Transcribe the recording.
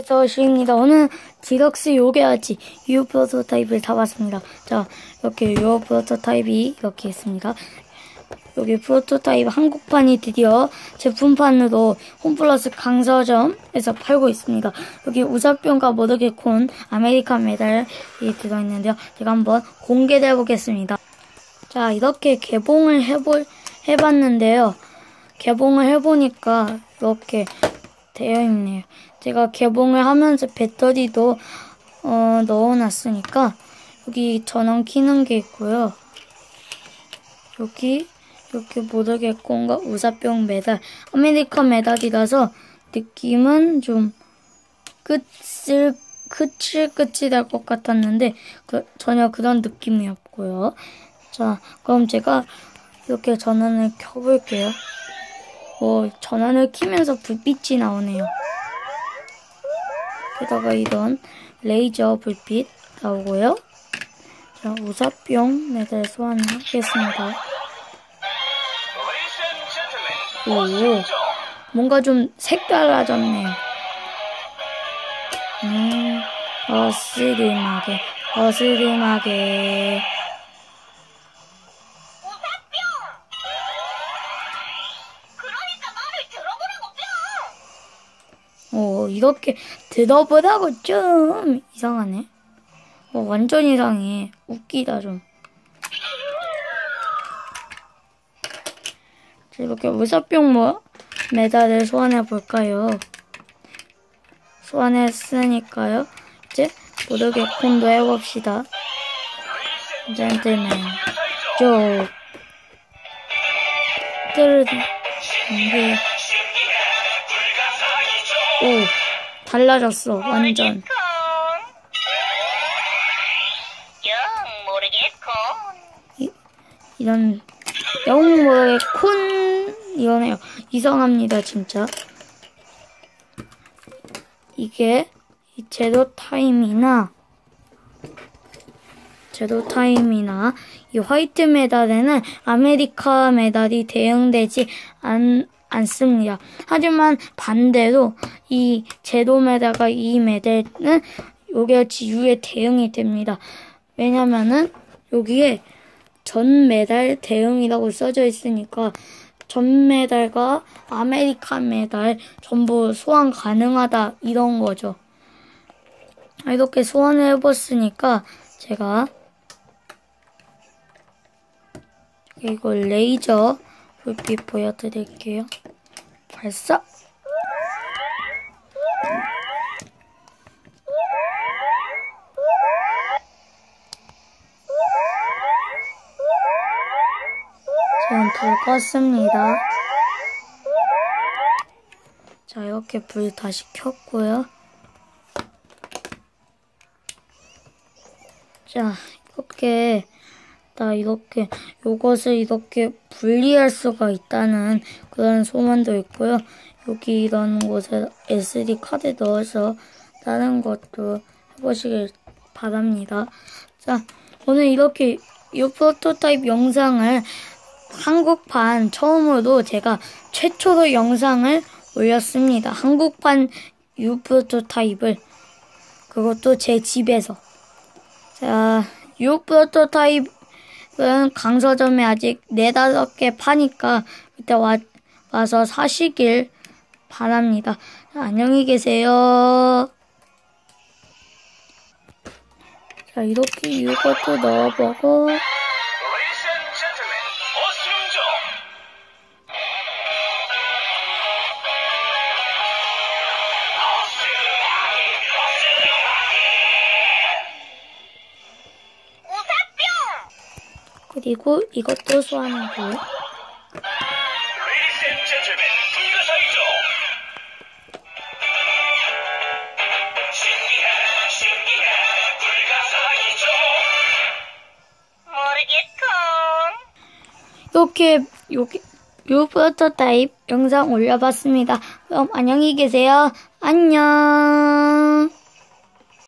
안녕하세요 시입니다. 오늘 디럭스 요괴아지 유 프로토타입을 잡았습니다. 자 이렇게 유 프로토타입이 이렇게 있습니다. 여기 프로토타입 한국판이 드디어 제품판으로 홈플러스 강서점에서 팔고 있습니다. 여기 우사병과 모르게콘 아메리칸 메달이 들어있는데요. 제가 한번 공개를 해보겠습니다. 자 이렇게 개봉을 해볼 해봤는데요. 개봉을 해보니까 이렇게 되어 있네요. 제가 개봉을 하면서 배터리도 어, 넣어놨으니까 여기 전원 키는 게 있고요. 여기 이렇게 모르겠건가 우사병 메달 아메리칸 메달이라서 느낌은 좀 끝을 끝을 끝이 것 같았는데 그, 전혀 그런 느낌이 없고요. 자 그럼 제가 이렇게 전원을 켜볼게요. 어, 전원을 키면서 불빛이 나오네요. 게다가 이런 레이저 불빛 나오고요. 자, 우사병 메달 소환하겠습니다. 오, 뭔가 좀 색달라졌네요. 음, 어스름하게, 어스름하게. 이렇게 들어보라고 좀 이상하네. 어, 완전 이상해. 웃기다 좀. 이렇게 무사병 뭐 메달을 소환해 볼까요? 소환했으니까요. 이제 모르게 콘도 해봅시다. 젠틀맨 쪽 뜨르르 이게 오, 달라졌어, 완전. 이, 이런, 영모의 콘, 이러네요. 이상합니다, 진짜. 이게, 이 제로 타임이나, 제로 타임이나, 이 화이트 메달에는 아메리카 메달이 대응되지 않, 않습니다. 하지만 반대로 이 제로메달과 이 메달은 요게 지유에 대응이 됩니다. 왜냐면은 여기에 전 메달 대응이라고 써져 있으니까 전 메달과 아메리칸 메달 전부 소환 가능하다 이런 거죠. 이렇게 소환을 해봤으니까 제가 이거 레이저 불빛 보여드릴게요. 발사! 지금 불 껐습니다. 자, 이렇게 불 다시 켰고요. 자, 이렇게 나 이렇게 요것을 이렇게 분리할 수가 있다는 그런 소문도 있고요. 여기 이런 곳에 SD 카드 넣어서 다른 것도 해보시길 바랍니다. 자, 오늘 이렇게 이 프로토타입 영상을 한국판 처음으로 제가 최초로 영상을 올렸습니다. 한국판 유 프로토타입을 그것도 제 집에서 자, 유 프로토타입 은 강서점에 아직 네다섯 개 파니까 그때 와, 와서 사시길 바랍니다. 안녕히 계세요. 자, 이렇게 이것도 넣어보고 그리고 이것도 소환하고 이렇게 여기 요 프로토타입 영상 올려봤습니다. 그럼 안녕히 계세요. 안녕.